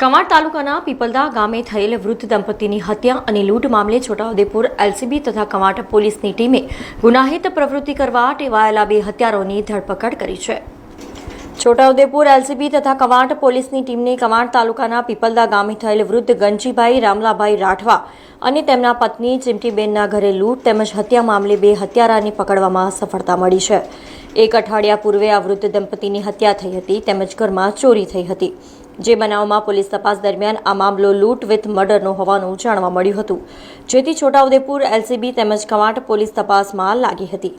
કવાંટ તાલુકાના પીપલદા ગામે થયેલ વૃદ્ધ દંપતીની હત્યા અને લૂંટ મામલે છોટાઉદેપુર એલસીબી તથા કવાંટ પોલીસની ટીમે ગુનાહિત પ્રવૃત્તિ કરવા ટેવાયેલા બે હત્યારોની ધરપકડ કરી છે. છોટાઉદેપુર એલસીબી તથા કવાંટ પોલીસની ટીમને કવાંટ તાલુકાના પીપલદા ગામે થયેલ વૃદ્ધ ગંજીભાઈ રામલાભાઈ રાઠવા અને તેમના પત્ની ચિમટીબેનના ઘરે લૂંટ તેમજ હત્યા મામલે બે હત્યારાને પકડવામાં સફળતા મળી છે. એક અઠવાડિયા પૂર્વે આ વૃદ્ધ દંપતીની હત્યા થઈ હતી તેમજ ઘરમાં ચોરી થઈ હતી. જે બનાવમાં પોલીસ તપાસ દરમિયાન આ મામલો લૂંટ વિથ મર્ડરનો હોવાનું જાણવા મળ્યું હતું. જેથી છોટાઉદેપુર, એલસીબી તેમજ કવાંટ પોલીસ તપાસમાં લાગી હતી.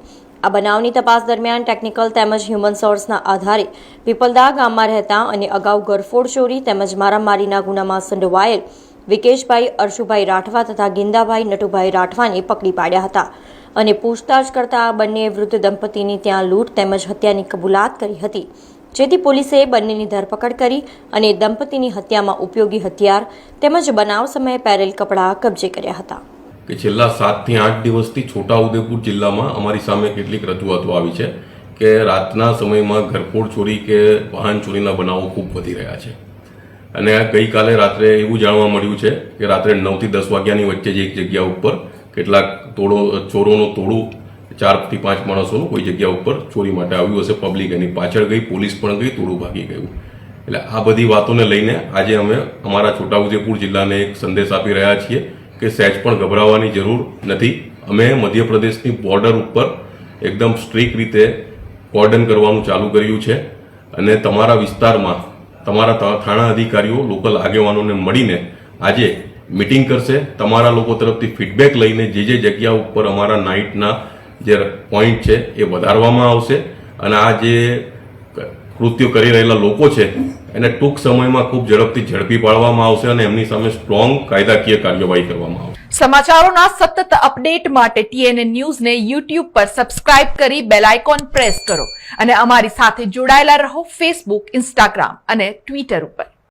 આ બનાવની તપાસ દરમિયાન ટેકનિકલ તેમજ હ્યુમન સોર્સના આધારે પીપલદા ગામમાં રહેતા અને અગાઉ ગરફોડ ચોરી તેમજ મારામારીના ગુનામાં સંડોવાયેલ વિકેશભાઈ, અર્શુભાઈ રાઠવા તથા ગિંદાભાઈ, નટુભાઈ રાઠવાને પકડી પાડ્યા હતા અને પૂછતાછ કરતા આ બંને વૃદ્ધ દંપતીની ત્યાં લૂંટ તેમજ હત્યાની કબૂલાત કરી હતી. જેથી પોલીસે બંનેની ધરપકડ કરી અને દંપતીની હત્યામાં ઉપયોગી હથિયાર તેમજ બનાવ સમયે પહેરેલ કપડાં કબજે કર્યા હતા. કે છેલ્લા સાતથી આઠ દિવસથી છોટાઉદેપુર જિલ્લામાં અમારી સામે કેટલીક રજૂઆતો આવી છે કે રાતના સમયમાં ઘરફોડ ચોરી કે વાહન ચોરીના બનાવો ખૂબ વધી રહ્યા છે. અને ગઈકાલે રાત્રે એવું જાણવા મળ્યું છે કે રાત્રે નવથી દસ વાગ્યાની વચ્ચે જ એક જગ્યા ઉપર કેટલાક તોડો, ચોરોનું તોડું ચારથી પાંચ માણસોનું કોઈ જગ્યા ઉપર ચોરી માટે આવ્યું હશે પબ્લિક એની પાછળ ગઈ, પોલીસ પણ ગઈ, તોડું ભાગી ગયું. એટલે આ બધી વાતોને લઈને આજે અમે અમારા છોટાઉદેપુર જિલ્લાને એક સંદેશ આપી રહ્યા છીએ કે સહેજ પણ ગભરાવાની જરૂર નથી. અમે મધ્યપ્રદેશની બોર્ડર ઉપર એકદમ સ્ટ્રીક રીતે કોર્ડન કરવાનું ચાલુ કર્યું છે અને તમારા વિસ્તારમાં તમારા થાણા અધિકારીઓ લોકલ આગેવાનોને મળીને આજે મિટિંગ કરશે. તમારા લોકો તરફથી ફીડબેક લઈને જે જે જગ્યા ઉપર અમારા નાઇટના જે પોઈન્ટ છે એ વધારવામાં આવશે. અને આ જે કૃત્યો કરી રહેલા લોકો છે, એને ટૂંક સમયમાં ખૂબ ઝડપથી ઝડપી પાડવામાં આવશે અને એમની સામે સ્ટ્રોંગ કાયદાકીય કાર્યવાહી કરવામાં આવશે. સમાચારોના સતત અપડેટ માટે ટીએનએ ન્યૂઝને યુટ્યુબ પર સબસ્ક્રાઇબ કરી બેલ આઇકોન પ્રેસ કરો. અને અમારી સાથે જોડાયેલા રહો ફેસબુક ઇન્સ્ટાગ્રામ અને ટ્વિટર ઉપર.